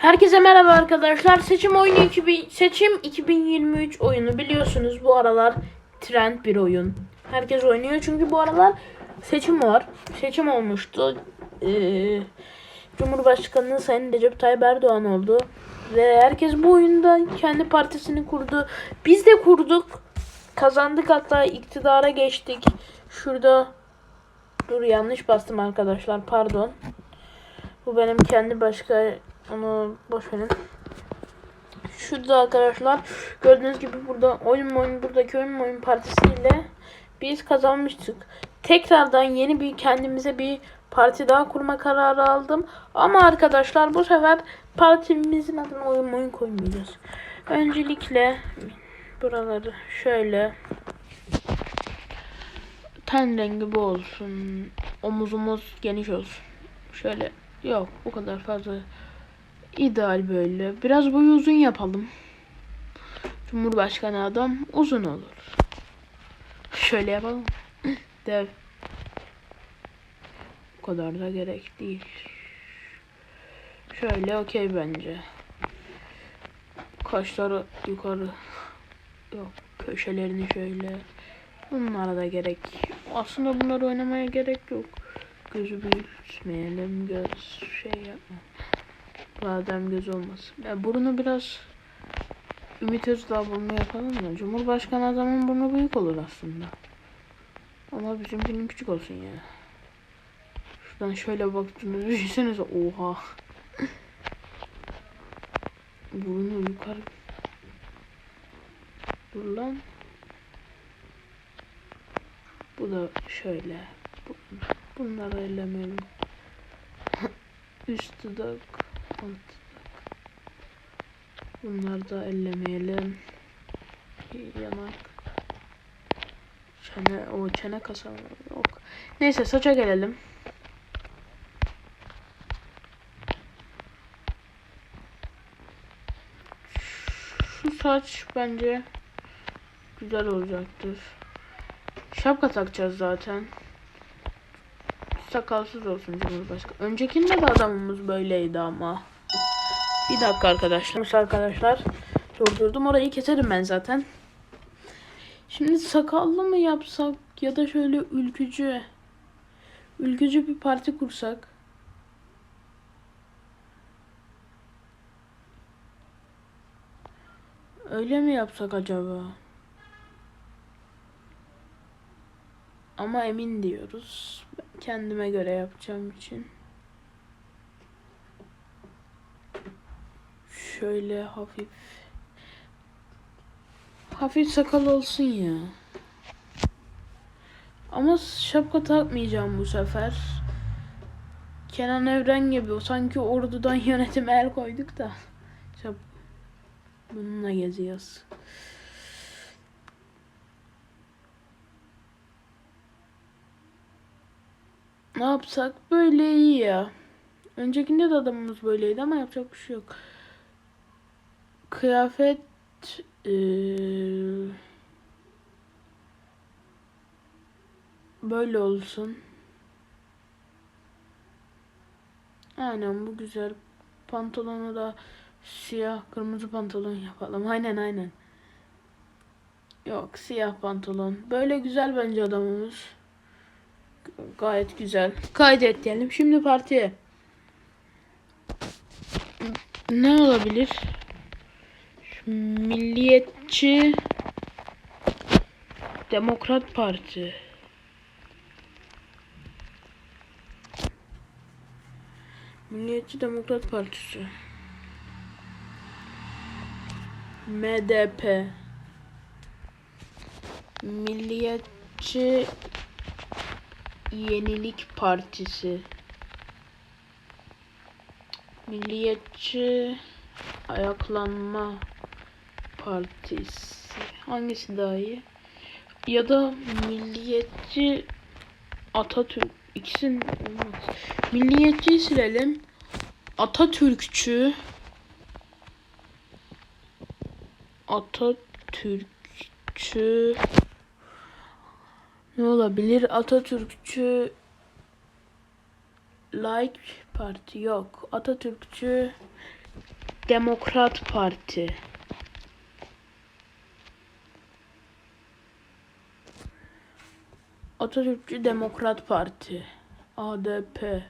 Herkese merhaba arkadaşlar. Seçim oyunu 2000, seçim 2023 oyunu biliyorsunuz bu aralar trend bir oyun. Herkes oynuyor çünkü bu aralar seçim var. Seçim olmuştu. Ee, Cumhurbaşkanı Sayın Recep Tayyip Erdoğan oldu. Ve herkes bu oyunda kendi partisini kurdu. Biz de kurduk. Kazandık hatta iktidara geçtik. Şurada dur yanlış bastım arkadaşlar pardon. Bu benim kendi başka onu boş verin. Şurada arkadaşlar gördüğünüz gibi burada oyun oyun buradaki oyun oyun partisiyle biz kazanmıştık. Tekrardan yeni bir kendimize bir parti daha kurma kararı aldım. Ama arkadaşlar bu sefer partimizin adına oyun oyun koymayacağız. Öncelikle buraları şöyle ten rengi bu olsun. Omuzumuz geniş olsun. Şöyle yok bu kadar fazla ideal böyle. Biraz boyu uzun yapalım. Cumhurbaşkanı adam uzun olur. Şöyle yapalım. Dev. Bu kadar da gerek değil. Şöyle okey bence. Kaşları yukarı. Yok köşelerini şöyle. Bunlara da gerek. Aslında bunları oynamaya gerek yok. Gözü büyütmeyelim. Göz şey yapma. Badem göz olmasın. Ya burnu biraz Ümit Özdağ burnu yapalım mı? Cumhurbaşkanı adamın burnu büyük olur aslında. Ama bizimkinin küçük olsun ya. Şuradan şöyle baktığınızı düşünsenize. Oha. Burnu yukarı. Dur lan. Bu da şöyle. Bu- Bunları ellemeyelim. Üst dudak, dudak. Bunları da ellemeyelim. Yanak. Çene, o çene kasa yok. Neyse saça gelelim. Şu saç bence güzel olacaktır. Şapka takacağız zaten. Sakalsız olsun Cumhurbaşkanı. Öncekinde de adamımız böyleydi ama. Bir dakika arkadaşlar. Arkadaşlar durdurdum. Orayı keserim ben zaten. Şimdi sakallı mı yapsak ya da şöyle ülkücü ülkücü bir parti kursak. Öyle mi yapsak acaba? Ama emin diyoruz. Ben kendime göre yapacağım için. Şöyle hafif hafif sakal olsun ya. Ama şapka takmayacağım bu sefer. Kenan Evren gibi o sanki ordudan yönetime el koyduk da. Şap Bununla geziyoruz. Ne yapsak böyle iyi ya. Öncekinde de adamımız böyleydi ama yapacak bir şey yok. Kıyafet eee, böyle olsun. Aynen bu güzel. Pantolonu da siyah kırmızı pantolon yapalım. Aynen aynen. Yok siyah pantolon. Böyle güzel bence adamımız. Gayet güzel. Kaydet diyelim. Şimdi partiye. Ne olabilir? Milliyetçi Demokrat Parti. Milliyetçi Demokrat Partisi. MDP. Milliyetçi Yenilik Partisi. Milliyetçi Ayaklanma Partisi. Hangisi daha iyi? Ya da Milliyetçi Atatürk. İkisinin olmaz. Milliyetçiyi silelim. Atatürkçü. Atatürkçü. Ne olabilir? Atatürkçü Like Parti yok. Atatürkçü Demokrat Parti. Atatürkçü Demokrat Parti. ADP.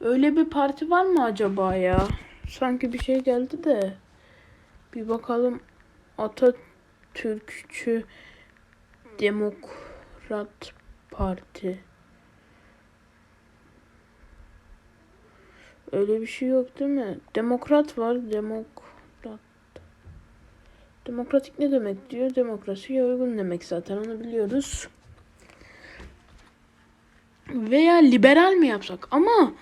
Öyle bir parti var mı acaba ya? Sanki bir şey geldi de. Bir bakalım. Atatürkçü Demokrat Parti. Öyle bir şey yok değil mi? Demokrat var. Demokrat. Demokratik ne demek diyor? Demokrasiye uygun demek zaten onu biliyoruz. Veya liberal mi yapsak? Ama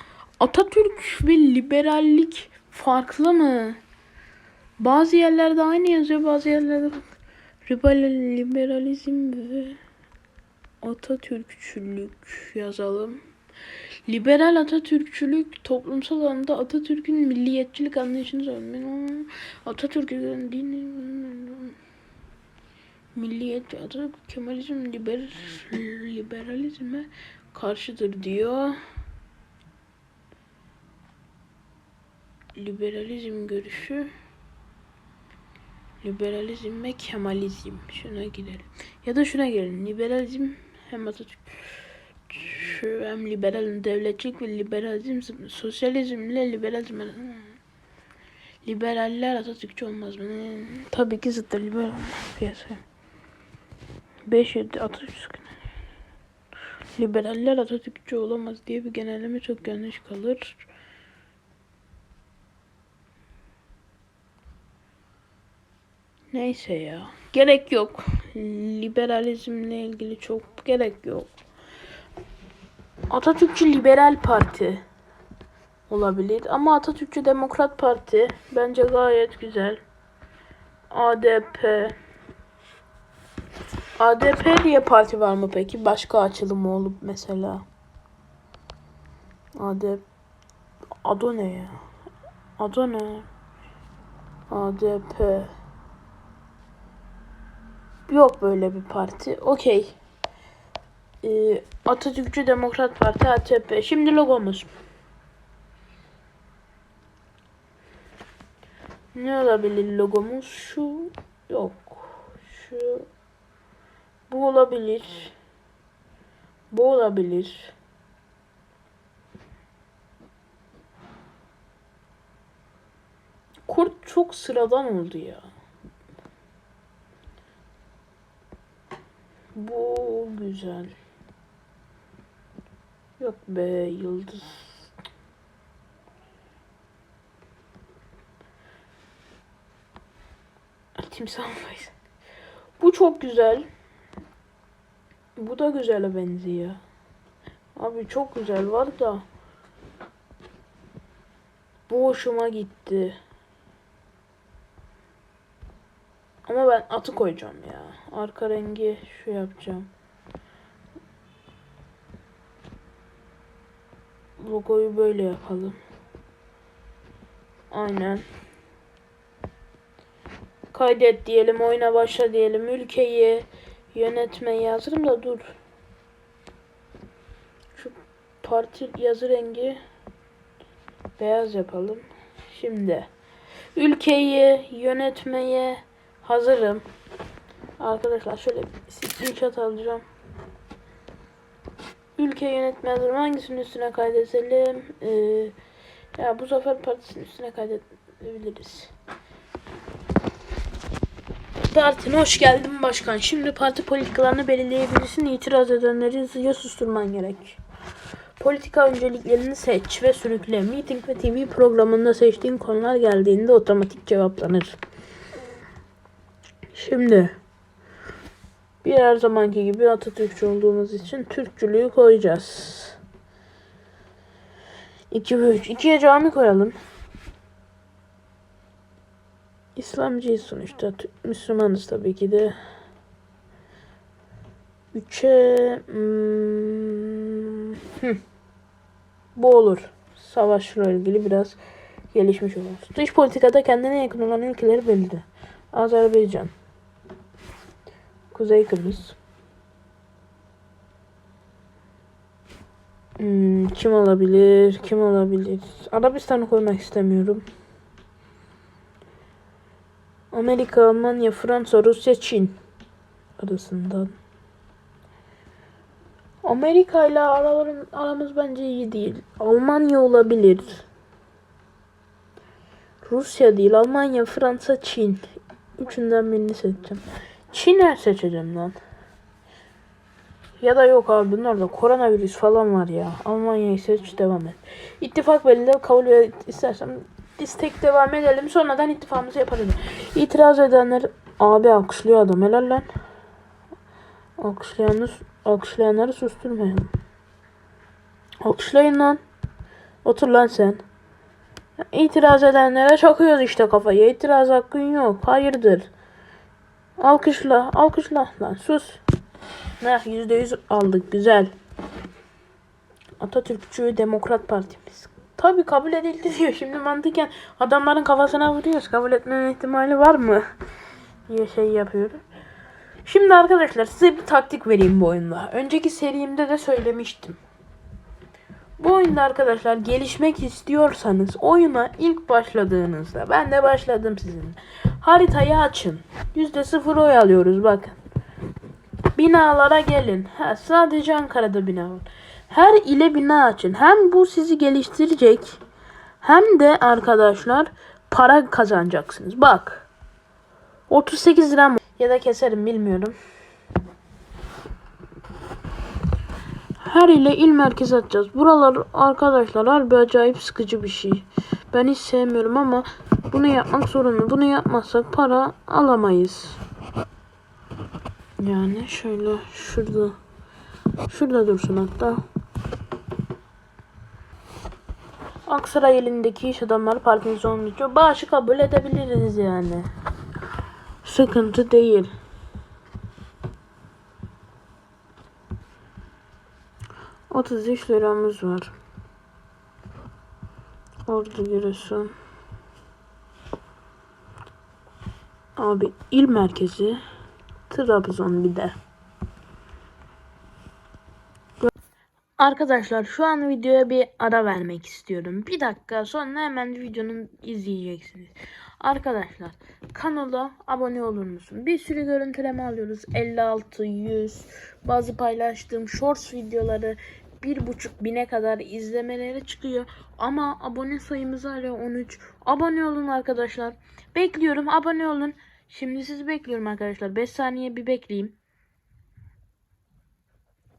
Atatürk ve liberallik farklı mı? Bazı yerlerde aynı yazıyor, bazı yerlerde liberal- liberalizm ve Atatürkçülük yazalım. Liberal Atatürkçülük toplumsal alanda Atatürk'ün milliyetçilik anlayışını söylemek. Atatürk'ün dini milliyetçi Atatürk Kemalizm liber, liberalizme karşıdır diyor. Liberalizm görüşü liberalizm ve kemalizm. Şuna gidelim. Ya da şuna girelim. Liberalizm hem Atatürk hem liberal devletçilik ve liberalizm sosyalizmle liberalizm liberaller Atatürkçü olmaz mı? Tabii ki zıttır liberal piyasa. 5 7 Atatürk liberaller Atatürkçü olamaz diye bir genelleme çok yanlış kalır. Neyse ya. Gerek yok. Liberalizmle ilgili çok gerek yok. Atatürkçü Liberal Parti olabilir ama Atatürkçü Demokrat Parti bence gayet güzel. ADP ADP diye parti var mı peki? Başka açılımı olup mesela. ADP Adı ne ya? Adı ne? ADP Yok böyle bir parti. Okey. Ee, Atatürkçü Demokrat Parti ATP. Şimdi logomuz. Ne olabilir logomuz? Şu yok. Şu bu olabilir. Bu olabilir. Kurt çok sıradan oldu ya. Bu güzel. Yok be yıldız. Timsah? Bu çok güzel. Bu da güzele benziyor. Abi çok güzel var da. Bu hoşuma gitti. Ama ben atı koyacağım ya. Arka rengi şu yapacağım. Logoyu böyle yapalım. Aynen. Kaydet diyelim, oyuna başla diyelim. Ülkeyi yönetmeyi yazırım da dur. Şu parti yazı rengi beyaz yapalım. Şimdi ülkeyi yönetmeye hazırım. Arkadaşlar şöyle screenshot alacağım. Ülke yönetmeye hazırım. Hangisinin üstüne kaydedelim? Ee, ya bu Zafer Partisi'nin üstüne kaydedebiliriz. Partine hoş geldin başkan. Şimdi parti politikalarını belirleyebilirsin. İtiraz edenleri hızlıca susturman gerek. Politika önceliklerini seç ve sürükle. Meeting ve TV programında seçtiğin konular geldiğinde otomatik cevaplanır. Şimdi bir her zamanki gibi Atatürkçü olduğumuz için Türkçülüğü koyacağız. 2 ve 3. 2'ye cami koyalım. İslamcıyız sonuçta. Müslümanız tabii ki de. 3'e hmm, bu olur. Savaşla ilgili biraz gelişmiş olur. Dış politikada kendine yakın olan ülkeleri belirli. Azerbaycan. Kuzey Kıbrıs. Hmm, kim olabilir? Kim olabilir? Arabistan'ı koymak istemiyorum. Amerika, Almanya, Fransa, Rusya, Çin arasından. Amerika ile aralarım, aramız bence iyi değil. Almanya olabilir. Rusya değil, Almanya, Fransa, Çin. Üçünden birini seçeceğim. Çin'e seçeceğim lan. Ya da yok abi bunlar da koronavirüs falan var ya. Almanya'yı seç devam et. İttifak belirle kabul et istersen biz tek devam edelim sonradan ittifakımızı yaparız. İtiraz edenler abi alkışlıyor adam helal lan. Alkışlayanları, alkışlayanları susturmayalım. Alkışlayın lan. Otur lan sen. İtiraz edenlere çakıyoruz işte kafayı. İtiraz hakkın yok. Hayırdır? Alkışla, alkışla lan sus. Heh, yüzde yüz aldık. Güzel. Atatürkçü Demokrat Partimiz. Tabi kabul edildi diyor. Şimdi mantıken adamların kafasına vuruyoruz. Kabul etmenin ihtimali var mı? diye şey yapıyorum. Şimdi arkadaşlar size bir taktik vereyim bu oyunda. Önceki serimde de söylemiştim. Bu oyunda arkadaşlar gelişmek istiyorsanız oyuna ilk başladığınızda ben de başladım sizin. Haritayı açın. %0 oy alıyoruz bakın. Binalara gelin. Ha, sadece Ankara'da bina var. Her ile bina açın. Hem bu sizi geliştirecek hem de arkadaşlar para kazanacaksınız. Bak. 38 lira mı? Ya da keserim bilmiyorum. Her ile il merkezi atacağız. Buralar arkadaşlar harbi acayip sıkıcı bir şey. Ben hiç sevmiyorum ama bunu yapmak zorunda. Bunu yapmazsak para alamayız. Yani şöyle şurada. Şurada dursun hatta. Aksaray elindeki iş adamları Parkinson diyor. Bağışı kabul edebiliriz yani. Sıkıntı değil. Otuz üç liramız var. Ordu Giresun. Abi il merkezi Trabzon bir de. Arkadaşlar şu an videoya bir ara vermek istiyorum. Bir dakika sonra hemen videonun izleyeceksiniz. Arkadaşlar kanala abone olur musun? Bir sürü görüntüleme alıyoruz. 56, 100 bazı paylaştığım shorts videoları bir buçuk bine kadar izlemeleri çıkıyor. Ama abone sayımız hala 13. Abone olun arkadaşlar. Bekliyorum abone olun. Şimdi sizi bekliyorum arkadaşlar. 5 saniye bir bekleyeyim.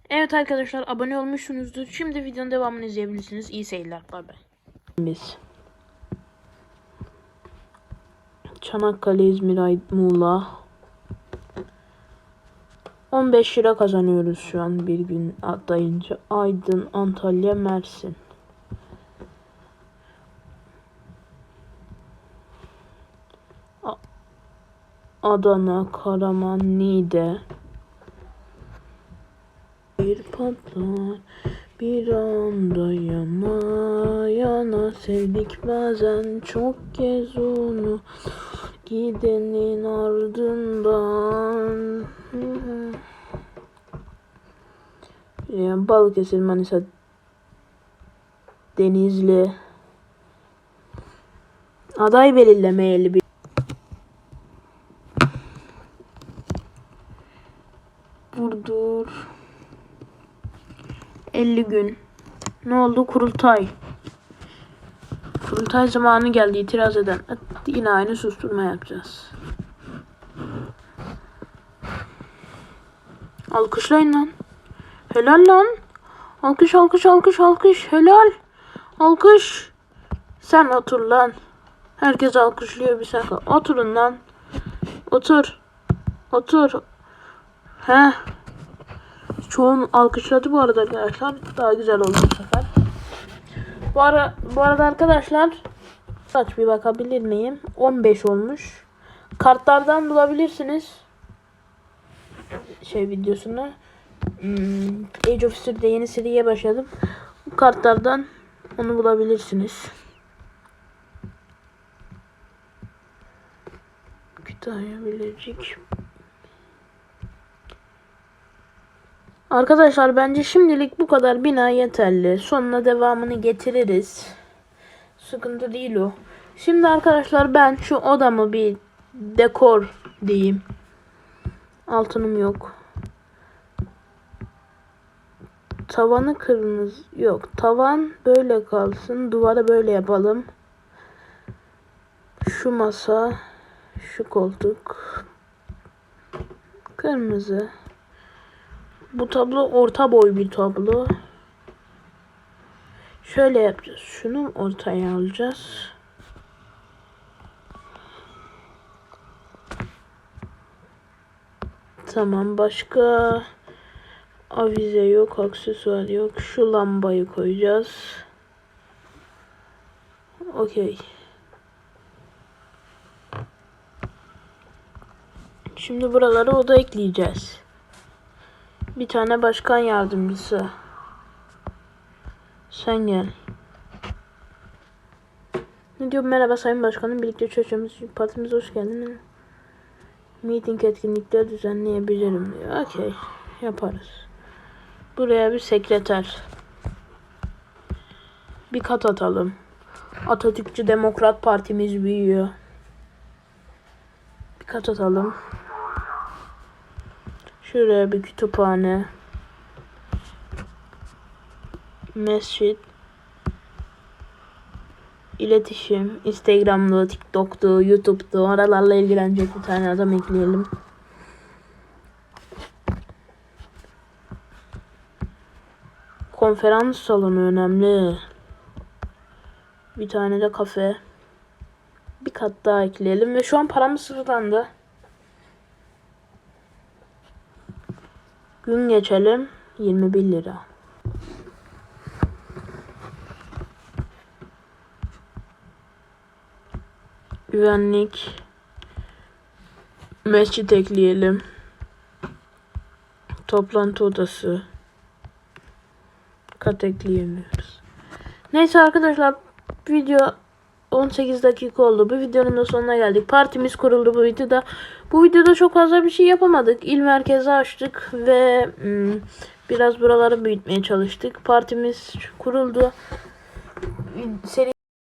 Evet arkadaşlar abone olmuşsunuzdur. Şimdi videonun devamını izleyebilirsiniz. İyi seyirler. Bay bay. Biz. Çanakkale, İzmir, Muğla. 15 lira kazanıyoruz şu an bir gün atlayınca. Aydın, Antalya, Mersin. Adana, Karaman, Niğde. Patlar. Bir anda yana yana sevdik bazen çok kez onu. Gidenin ardından. Yani Balıkesir, Manisa, Denizli. Aday belirlemeyeli bir 50 gün. Ne oldu? Kurultay. Kurultay zamanı geldi. itiraz eden. Yine aynı susturma yapacağız. Alkışlayın lan. Helal lan. Alkış alkış alkış alkış. Helal. Alkış. Sen otur lan. Herkes alkışlıyor bir sen. Oturun lan. Otur. Otur. Heh. Çoğun alkışladı bu arada arkadaşlar. Daha güzel oldu bu sefer. Bu, ara, bu arada arkadaşlar kaç bir bakabilir miyim? 15 olmuş. Kartlardan bulabilirsiniz. Şey videosunu. Hmm, Age of History'de yeni seriye başladım. Bu kartlardan onu bulabilirsiniz. Kütahya Bilecik. Arkadaşlar bence şimdilik bu kadar bina yeterli. Sonuna devamını getiririz. Sıkıntı değil o. Şimdi arkadaşlar ben şu odamı bir dekor diyeyim. Altınım yok. Tavanı kırmızı yok. Tavan böyle kalsın. Duvara böyle yapalım. Şu masa, şu koltuk kırmızı. Bu tablo orta boy bir tablo. Şöyle yapacağız. Şunu ortaya alacağız. Tamam başka avize yok, aksesuar yok. Şu lambayı koyacağız. Okey. Şimdi buralara oda ekleyeceğiz. Bir tane başkan yardımcısı. Sen gel. Ne diyor? Merhaba Sayın Başkanım. Birlikte çalışıyoruz. Partimize hoş geldin. Meeting etkinlikleri düzenleyebilirim diyor. Okey. Yaparız. Buraya bir sekreter. Bir kat atalım. Atatürkçü Demokrat Partimiz büyüyor. Bir kat atalım. Şuraya bir kütüphane. Mescit. İletişim. Instagram'da, TikTok'ta, YouTube'da oralarla ilgilenecek bir tane adam ekleyelim. Konferans salonu önemli. Bir tane de kafe. Bir kat daha ekleyelim ve şu an paramız sıfırlandı. Gün geçelim. 21 lira. Güvenlik. Mescit ekleyelim. Toplantı odası. Kat ekleyemiyoruz. Neyse arkadaşlar video 18 dakika oldu. Bu videonun da sonuna geldik. Partimiz kuruldu bu videoda. Bu videoda çok fazla bir şey yapamadık. İl merkezi açtık ve hmm, biraz buraları büyütmeye çalıştık. Partimiz kuruldu. Seri